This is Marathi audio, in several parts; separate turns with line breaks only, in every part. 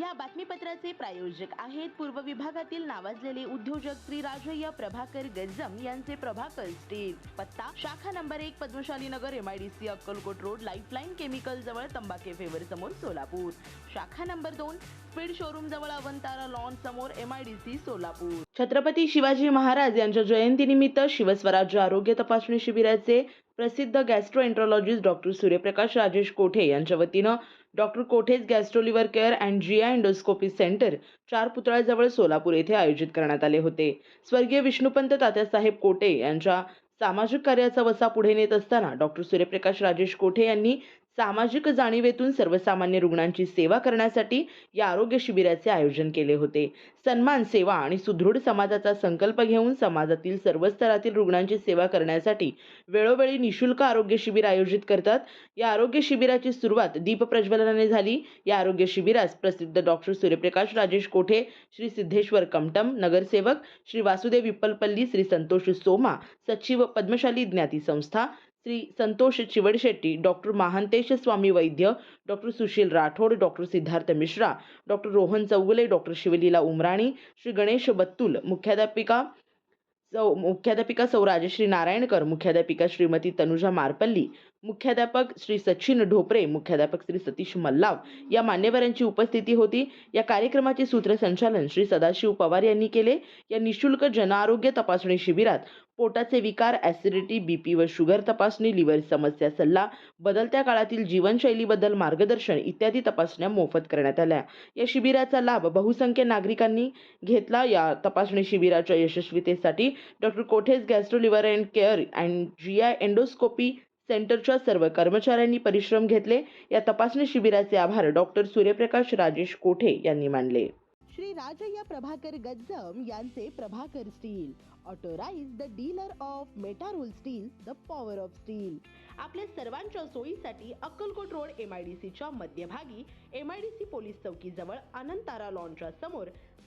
या बातमीपत्राचे प्रायोजक आहेत पूर्व विभागातील नावाजलेले उद्योजक श्री राजय्य प्रभाकर गज्जम यांचे प्रभाकर स्टील पत्ता शाखा नंबर एक Padmashali Nagar MIDC Akkalkot road lifeline chemical जवळ तंबाखे फेवर समोर सोलापूर. शाखा नंबर दोन स्पीड शोरूम जवळ अवंतारा लॉन समोर एमआयडीसी सोलापूर. छत्रपती शिवाजी महाराज यांच्या जयंतीनिमित्त शिवस्वराज्य आरोग्य तपासणी शिबिराचे प्रसिद्ध गॅस्ट्रोएंट्रॉलॉजिस्ट डॉक्टर सूर्यप्रकाश राजेश कोठे यांच्या वतीनं doctor Kothe's gastro liver care and Jiya endoscopy centre चार पुतळ्याजवळ सोलापूर येथे आयोजित करण्यात आले होते. स्वर्गीय विष्णुपंत तात्यासाहेब कोटे यांच्या सामाजिक कार्याचा वसा पुढे नेत असताना डॉक्टर सूर्यप्रकाश राजेश कोठे यांनी सामाजिक जाणीवेतून सर्वसामान्य रुग्णांची सेवा करण्यासाठी या आरोग्य शिबिराचे आयोजन केले होते. सन्मान सेवा आणि सुदृढ समाजाचा संकल्प घेऊन समाजातील सर्व स्तरातील रुग्णांची सेवा करण्यासाठी वेळोवेळी निशुल्क आरोग्य शिबिर आयोजित करतात. या आरोग्य शिबिराची सुरुवात दीप प्रज्वलनाने झाली. या आरोग्य शिबिरास प्रसिद्ध डॉक्टर सूर्यप्रकाश राजेश कोठे श्री सिद्धेश्वर कमटम नगरसेवक श्री वासुदेव विप्पलपल्ली श्री संतोष सोमा सचिव पद्मशाली ज्ञाती संस्था Shri Santosh Chivadshetti doctor Mahantesh Swami Vaidya doctor Sushil Rathod doctor Siddharth Mishra doctor Rohan Chougule doctor Shivleela Umrani Shri Ganesh Battul मुख्याध्यापिका सौ मुख्याध्यापिका सौ राजश्री नारायणकर मुख्याध्यापिका श्रीमती तनुजा मारपल्ली मुख्याध्यापक श्री सचिन ढोपरे मुख्याध्यापक श्री सतीश मल्लाव या मान्यवरांची उपस्थिती होती. या कार्यक्रमाचे सूत्रसंचालन श्री सदाशिव पवार यांनी केले. या निशुल्क जनआरोग्य तपासणी शिबिरात पोटाचे विकार ॲसिडिटी बीपी व शुगर तपासणी लिव्हर समस्या सल्ला बदलत्या काळातील जीवनशैलीबद्दल मार्गदर्शन इत्यादी तपासण्या मोफत करण्यात आल्या. या शिबिराचा लाभ बहुसंख्य नागरिकांनी घेतला. या तपासणी शिबिराच्या यशस्वीतेसाठी doctor Kothe's gastro liver and care and Jiya endoscopy सेंटरच्या सर्व कर्मचाऱ्यांनी परिश्रम घेतले. या तपासणी शिबिराचे आभार डॉक्टर सूर्यप्रकाश राजेश कोठे यांनी मानले. श्री राजय्या प्रभाकर गज्जम यांचे Prabhakar steel authorised the dealer of Metarol steel the power of steel. आपल्या सर्वांच्या सोयीसाठी Akkalkot road M I D सीच्या मध्यभागी M I D C police चौकीजवळ Anantara लॉनच्या समोर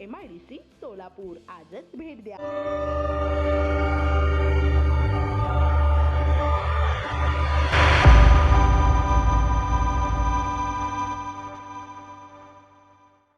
M I D C Solapur. आजच भेट द्या.